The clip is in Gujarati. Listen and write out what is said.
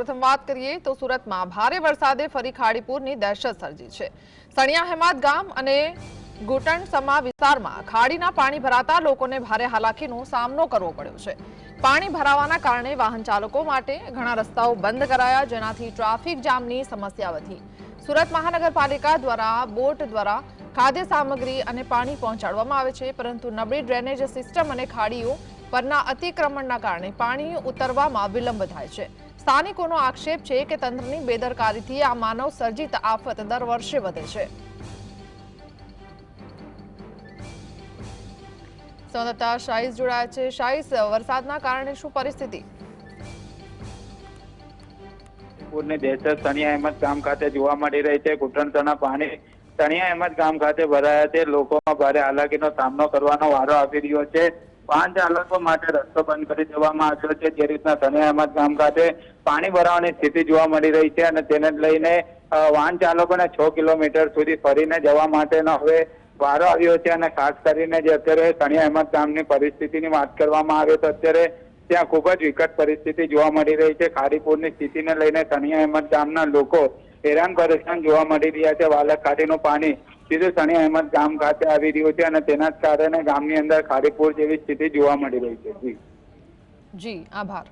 પ્રથમ વાત કરીએ તો સુરતમાં ભારે વરસાદે ફરી ખાડીપુરની દહેશત સર્જી છે. સણિયા ગામ અને સમા વિસ્તારમાં ખાડીના પાણી ભરાતા લોકોને ભારે હાલાકીનો સામનો કરવો પડ્યો છે. પાણી ભરાવાના કારણે વાહન ચાલકો માટે ઘણા રસ્તાઓ બંધ કરાયા, જેનાથી ટ્રાફિક જામની સમસ્યા વધી. સુરત મહાનગરપાલિકા દ્વારા, બોટ દ્વારા ખાદ્ય સામગ્રી અને પાણી પહોંચાડવામાં આવે છે, પરંતુ નબળી ડ્રેનેજ સિસ્ટમ અને ખાડીઓ પરના અતિક્રમણના કારણે પાણી ઉતરવામાં વિલંબ થાય છે. સ્થાનિકોનો આક્ષેપ છે કે તંત્રની બેદરકારીથી આ માનવ સર્જિત આફત દર વર્ષે વધે છે. સંવાદદાતા શાહીસ જોડાયા છે. શાહીસ, વરસાદના કારણે શું પરિસ્થિતિ? જોવા મળી રહી છે. ઘૂંટણસના પાણી સણિયા અહેમદ ગામ ખાતે ભરાયા છે. લોકોમાં ભારે હાલાકીનો સામનો કરવાનો વારો આવી રહ્યો છે. વાહન ચાલકો માટે રસ્તો બંધ કરી દેવામાં આવ્યો છે. જે રીતના અહેમદ ગામ ખાતે પાણી ભરાવાની સ્થિતિ જોવા મળી રહી છે અને તેને લઈને વાહન ચાલકોને છ કિલોમીટર સુધી ફરીને જવા માટેનો હવે વારો આવ્યો છે અને ખાસ કરીને જે અત્યારે સણિયા અહેમદ ગામની પરિસ્થિતિની વાત કરવામાં આવે તો અત્યારે ત્યાં ખૂબ જ વિકટ પરિસ્થિતિ જોવા મળી રહી છે. ખારીપુરની સ્થિતિને લઈને સણિયા અહેમદ ગામના લોકો હેરાન પરેશાન જોવા મળી રહ્યા છે. વાલક ખાડીનું પાણી સીધું સણિયા અહેમદ ગામ ખાતે આવી રહ્યું છે અને તેના જ કારણે ગામની અંદર ખારીપુર જેવી સ્થિતિ જોવા મળી રહી છે. જી, આભાર.